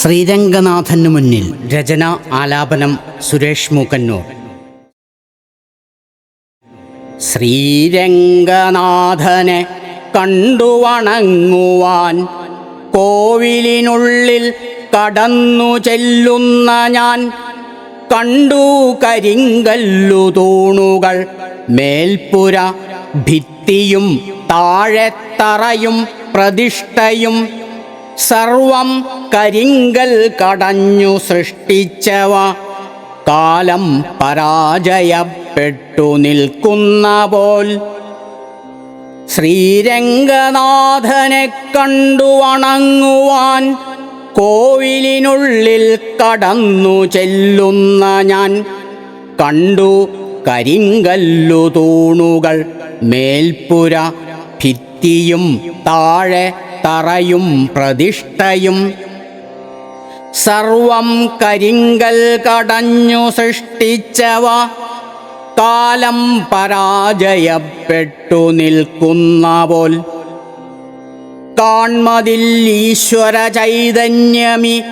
ശ്രീരംഗനാഥനു മുന്നിൽ രചന ആലാപനം സുരേഷ് മൂക്കന്നൂർ. ശ്രീരംഗനാഥനെ കണ്ടു വണങ്ങുവാൻ കോവിലിനുള്ളിൽ കടന്നു ചെല്ലുന്ന ഞാൻ കണ്ടു കരിങ്കല്ലു തൂണുകൾ മേൽപ്പുര ഭിത്തിയും താഴെത്തറയും പ്രതിഷ്ഠയും സർവം കരിങ്കൽ കടഞ്ഞു സൃഷ്ടിച്ചവ. കാലം പരാജയപ്പെട്ടു നിൽക്കുന്ന പോൽ. ശ്രീരംഗനാഥനെ കണ്ടു വണങ്ങുവാൻ കോവിലിനുള്ളിൽ കടന്നു ചെല്ലുന്ന ഞാൻ കണ്ടു കരിങ്കല്ലു തൂണുകൾ മേൽപ്പുര ഭിത്തിയും താഴെ തറയും പ്രതിഷ്ഠയും. സർവം കരിങ്കൽ കടഞ്ഞു സൃഷ്ടിച്ചവ. കാലം പരാജയപ്പെട്ടു നിൽക്കുന്ന പോൽ കാൺമതിൽ ഈശ്വര ചൈതന്യമി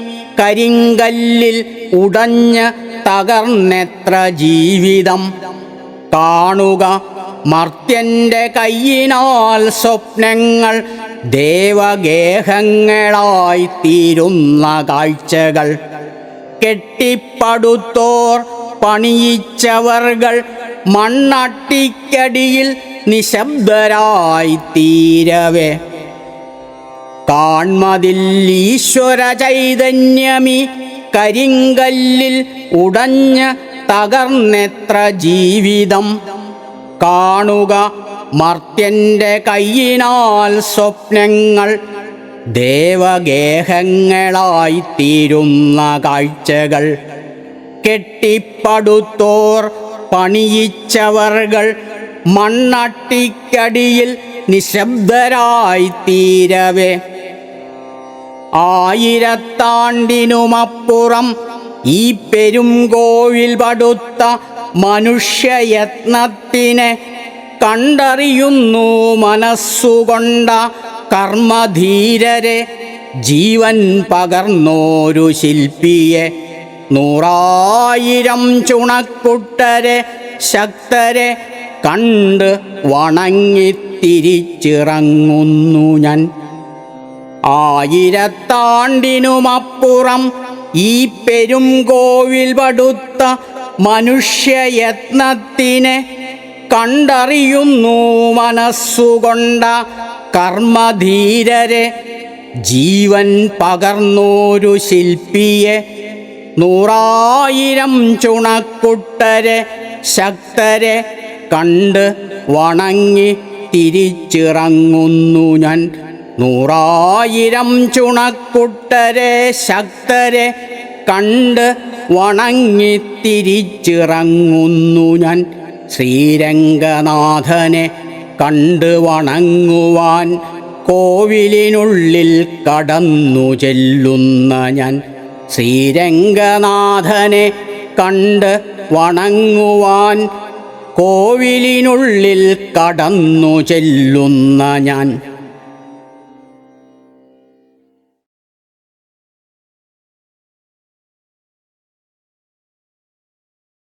കരിങ്കല്ലിൽ ഉടഞ്ഞ് തകർന്നെത്ര ജീവിതം. കാണുക മർത്യന്റെ കയ്യിനാൽ സ്വപ്നങ്ങൾ ദേവഗേഹങ്ങളായി തീരുന്ന കാഴ്ചകൾ കെട്ടിപ്പടുത്തോർ പണിയിച്ചവർകൾ മണ്ണട്ടിക്കടിയിൽ നിശബ്ദരായി തീരവേ കാൺമതിൽ ഈശ്വര ചൈതന്യമി കരിങ്കല്ലിൽ ഉടഞ്ഞ് തകർന്നെത്ര ജീവിതം. കാണുക മർത്യന്റെ കയ്യിനാൽ സ്വപ്നങ്ങൾ ദേവഗേഹങ്ങളായിത്തീരുന്ന കാഴ്ചകൾ. കെട്ടിപ്പടുത്തോർ പണിയിച്ചവർകൾ മണ്ണട്ടിക്കടിയിൽ നിശബ്ദരായിത്തീരവേ. ആയിരത്താണ്ടിനുമപ്പുറം ഈ പെരുങ്കോവിൽ പടുത്ത മനുഷ്യയത്നത്തിനെ കണ്ടറിയുന്നു മനസ്സുകൊണ്ട കർമ്മധീരരെ. ജീവൻ പകർന്നോരു ശില്പിയെ. നൂറായിരം ചുണക്കുട്ടരെ ശക്തരെ കണ്ട് വണങ്ങി തിരിച്ചിറങ്ങുന്നു ഞാൻ. ആയിരത്താണ്ടിനുമപ്പുറം ഈ പെരും കോവിൽ പടുത്ത മനുഷ്യയത്നത്തിനെ കണ്ടറിയുന്നു മനസ്സുകൊണ്ട കർമ്മധീരരെ. ജീവൻ പകർന്നോരു ശില്പിയെ. നൂറായിരം ചുണക്കുട്ടരെ ശക്തരെ കണ്ട് വണങ്ങി തിരിച്ചിറങ്ങുന്നു ഞാൻ. നൂറായിരം ചുണക്കുട്ടരെ ശക്തരെ കണ്ട് വണങ്ങി തിരിച്ചിറങ്ങുന്നു ഞാൻ. ശ്രീരംഗനാഥനെ കണ്ടു വണങ്ങുവാൻ കോവിലിനുള്ളിൽ കടന്നു ചെല്ലുന്ന ഞാൻ ശ്രീരംഗനാഥനെ കണ്ട് വണങ്ങുവാൻ കോവിലിനുള്ളിൽ കടന്നു ചെല്ലുന്ന ഞാൻ